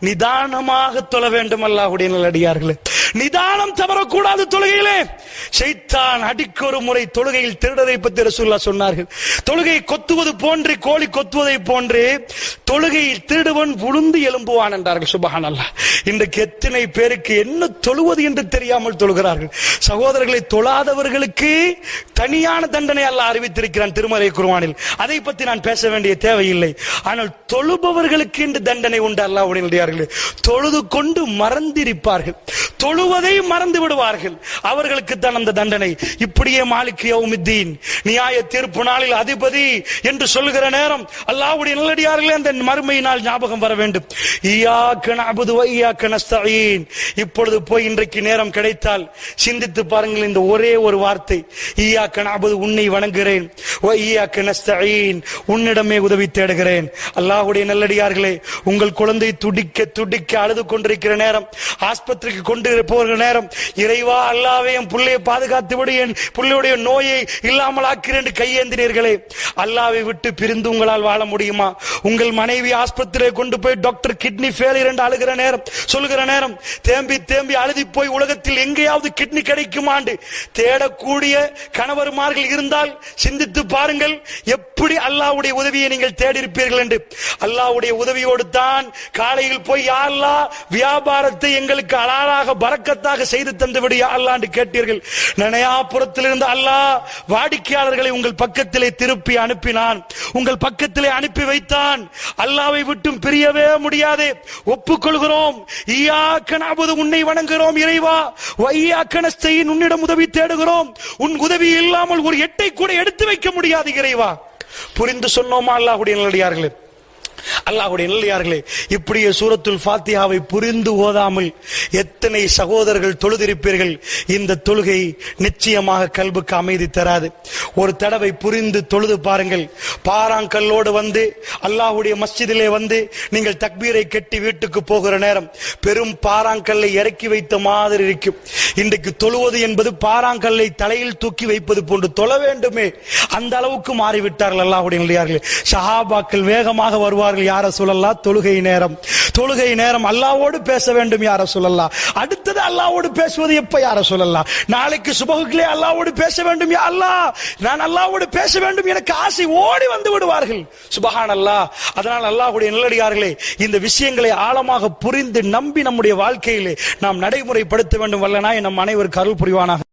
நிதானமாக தொழ வேண்டும் அல்லாஹுடைய நல்லடியார்களே. நிதானம் தவறக்கூடாது தொழுகையிலே. ஷைத்தான் அடிக்கு ஒரு முறை தொழுகையில் திருடரை பற்றி ரசூல்லா சொன்னார்கள். தொழுகை கொத்துவது போன்று கோழி கொத்துவதை போன்று தொழுகையில் திருடுவன் விழுந்து எழும்புவான் என்றார்கள் சுபஹான் அல்லாஹ் இன்றைக்கு எத்தனை பேருக்கு என்ன தொழுவது என்று தெரியாமல் தொழுகிறார்கள். சகோதரர்களை தொழாதவர்களுக்கு தனியான தண்டனை அல்ல அறிவித்திருக்கிறான் திருமலை குருவானில் அதை பற்றி நான் பேச வேண்டிய தேவையில்லை. ஆனால் தொழுபவர்களுக்கு என்று தண்டனை உண்டு அல்லாஹ்வுடைய நல்லடியார்களே தொழுது கொண்டு மறந்திருப்பார்கள். தொழுவதை மறந்து விடுவார்கள். அவர்களுக்கு தான் அந்த தண்டனை. இப்படியே மாலிக் யவுமித்தீன் நியாய தீர்ப்பு நாளில் அதிபதி என்று சொல்லுகிற நேரம் அல்லாவுடைய நல்லடியார்களே அந்த மறுமை நாள் ஞாபகம் வர வேண்டும். இப்பொழுது போய் இன்றைக்கு நேரம் கிடைத்தால் சிந்தித்து பாருங்கள் இந்த ஒரே ஒரு வார்த்தை. ஈயாக்க நஅபுது உன்னை வணங்குகிறேன். உன்னிடமே உதவி தேடுகிறேன். அல்லாஹுடைய நல்லடியார்களே உங்கள் குழந்தை துடிக்க துடிக்க அழுது கொண்டிருக்கிற நேரம் ஆஸ்பத்திரிக்கு கொண்டு போகிற நேரம் இறைவா அல்லாவே என் புள்ளையை பாதுகாத்து விடு என் புள்ளையுடைய நோயை இல்லாமல் ஆக்கிறேன் என்று கையேந்தினீர்களே. அல்லாவை விட்டு பிரிந்து உங்களால் வாழ முடியுமா? உங்கள் மனைவி ஆஸ்பத்திரியை கொண்டு போய் டாக்டர் கிட்னி ஃபெயிலியர் என்று அழுகிற நேரம் சொல்லுகிற நேரம் தேம்பி தேம்பி அழுதி போய் உலகத்தில் எங்கேயாவது கிட்னி கிடைக்குமாண்டு. தேடக்கூடிய கணவர்மார்கள் இருந்தால் சிந்தித்து பாருங்கள் எப்படி அல்லாவுடைய உதவியை நீங்கள் தேடி இருப்பீர்கள் என்று. அல்லாவுடைய உதவியோடு தான் காலையில் போய் யா அல்லாஹ் வியாபாரத்தை எங்களுக்கு அலாலாக பறக்கத்தாக செய்து தந்து விடு யா என்று கேட்டீர்கள். நனையாபுரத்திலிருந்து அல்லாஹ் வாடிக்கையாளர்களை உங்கள் பக்கத்திலே திருப்பி அனுப்பினான். உங்கள் பக்கத்திலே அனுப்பி வைத்தான். அல்லாவை விட்டும் பிரியவே முடியாது. ஒப்புக்கொள்கிறோம். உன்னை வணங்குகிறோம் இறைவா. வையாக்கணஸ்தையின் உன்னிடம் உதவி தேடுகிறோம். உன் உதவி இல்லாமல் ஒரு எட்டை கூட எடுத்து வைக்க முடியாது இறைவா. புரிந்து சொன்னோமா அல்லாஹுடைய நல்லடியார்களே? அல்லாஹுடைய நல்லியார்களே இப்படியே சூரத்துல் ஃபாத்தியாவை புரிந்து ஓதாமல் எத்தனை சகோதரர்கள் தொழுதிருப்பீர்கள்? இந்த தொழுகை நிச்சயமாக கல்புக்கு அமைதி தராது. ஒரு தடவை புரிந்து தொழுது பாருங்கள். பாறாங்கல்லோடு வந்து அல்லாஹுடைய மஸ்ஜிதிலே வந்து நீங்கள் தக்பீரை கட்டி வீட்டுக்கு போகிற நேரம் பெரும் பாறாங்கல்லை இறக்கி வைத்த மாதிரி இருக்கும். இன்றைக்கு தொழுவது என்பது பாறாங்கல்லை தலையில் தூக்கி வைப்பது போன்று தொழ வேண்டுமே. அந்த அளவுக்கு மாறிவிட்டார்கள் அல்லாஹுடைய நல்லியார்களே. சஹாபாக்கள் வேகமாக வருவார்கள் யார் யார சொல்லலாம் தொழுகை நேரம். தொழுகை நேரம் அல்லாவோடு பேச வேண்டும் யார சொல்லலாம் அடுத்தது அல்லாவோடு பேசுவது எப்ப யார சொல்லலாம் நாளைக்கு சுபகுக்களே அல்லாவோடு பேச வேண்டும் யா அல்லா. நான் அல்லாவோடு பேச வேண்டும் எனக்கு ஆசை ஓடி வந்து விடுவார்கள். சுபஹான் அல்லா அதனால் அல்லாஹுடைய நல்லடியார்களே இந்த விஷயங்களை ஆழமாக புரிந்து நம்பி நம்முடைய வாழ்க்கையிலே நாம் நடைமுறைப்படுத்த வேண்டும். வல்லனாய் நம் அனைவருக்கு அருள் புரிவானாக.